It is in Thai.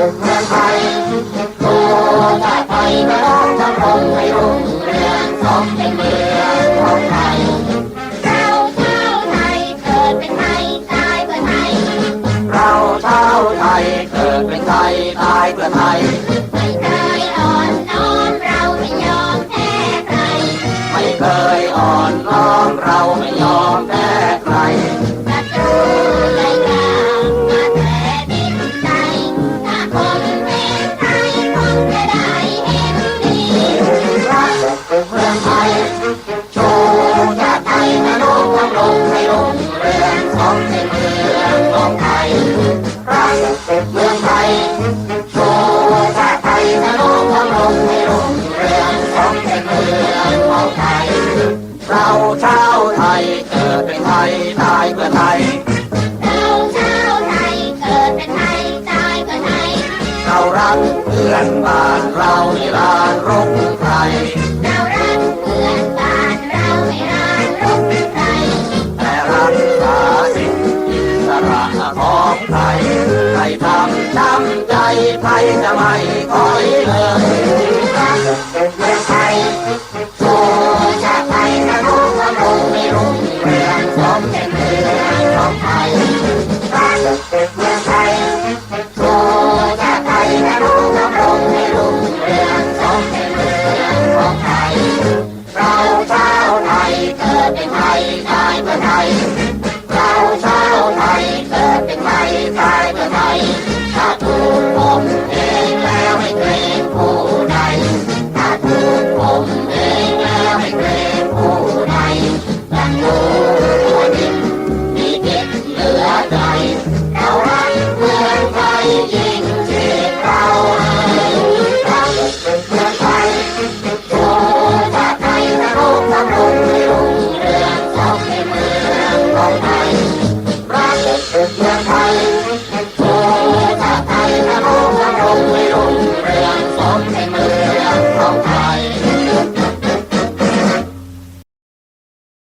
เมืองไทยโอ้ชาติไทยพระน้องทำรงให้รุ่งเรืองสมเป็นเมืองของไทยเราชาวไทยเกิดเป็นไทยตายเพื่อไทยเราชาวไทยเกิดเป็นไทยตายเพื่อไทย รักเมืองไทยชูชาติไทยนะน้องทำรงให้รุ่งเรืองสมเป็นเมืองของไทย เราชาวไทยเกิดเป็นไทยตายเพื่อไทย เราชาวไทยเกิดเป็นไทยตายเพื่อไทย เรารักเพื่อนบ้านเราไม่รานรบ ไม่ทยนะรู้ว่ากเรื่องสนึ่งขรัเมืไทยโทชาไะรู้ว่รู้ไม่รู้เรื่องสมเด็จเรื่องของไทยเราชาวไทยเกิดเป็นไทยตายเมื่ไทย All right.